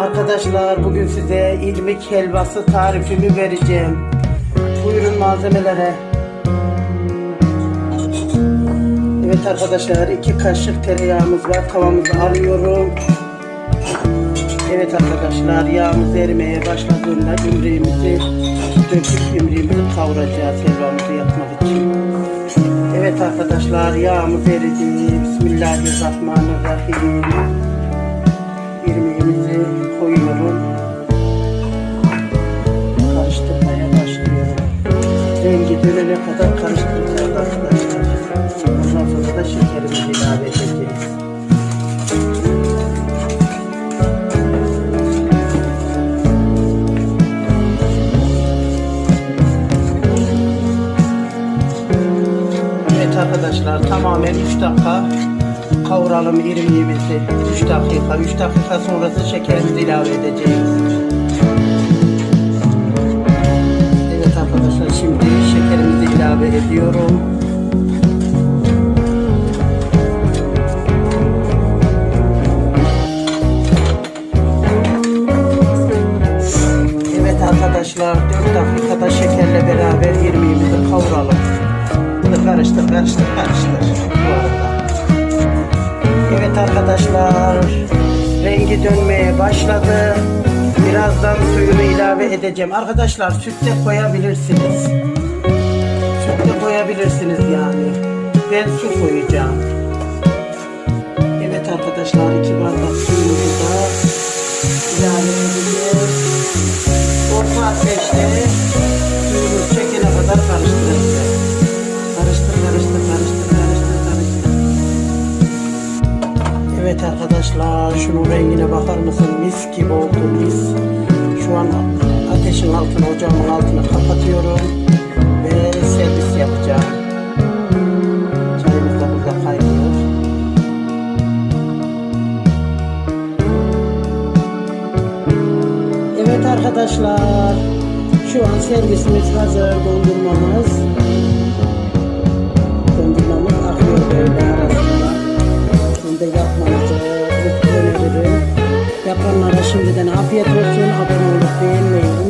arkadaşlar bugün size irmik helvası tarifimi vereceğim. Buyurun malzemelere. Evet arkadaşlar iki kaşık tereyağımız var. Tavamızı alıyorum. Evet arkadaşlar yağımız erimeye başladığında ümreğimizi döküp ümreğimizi kavuracağız helvamızı yapmak için. Evet arkadaşlar yağımız eridi. Bismillahirrahmanirrahim. İrmiğimizi koyuyorum. Karıştırmaya başlıyorum. Rengi dönene kadar karıştıracağız arkadaşlar. Ondan sonra da şekerimizi ilave edeceğiz. Evet arkadaşlar tamamen 3 dakika kavuralım irmiğimizi. 3 dakika, 3 dakika sonrası şekerimizi ilave edeceğiz. Evet arkadaşlar şimdi şekerimizi ilave ediyorum. Evet arkadaşlar 4 dakikada şekerle beraber irmiğimizi kavuralım. Bunu karıştır karıştır karıştır arkadaşlar rengi dönmeye başladı. Birazdan suyunu ilave edeceğim. Arkadaşlar süt de koyabilirsiniz. Süt de koyabilirsiniz yani. Ben su koyacağım. Evet arkadaşlar iki bardak suyumuzu da ilave edeceğiz. Orta ateşte Evet arkadaşlar şunun rengine bakar mısın? Mis gibi oldu mis. Şu an ateşin altını ocağımın altını kapatıyorum ve servis yapacağım. Çayımız da. Evet arkadaşlar şu an servisimiz hazır dondurmamız. Yapanlara şimdiden afiyet olsun. Abone olup beğenmeyi unutmayın.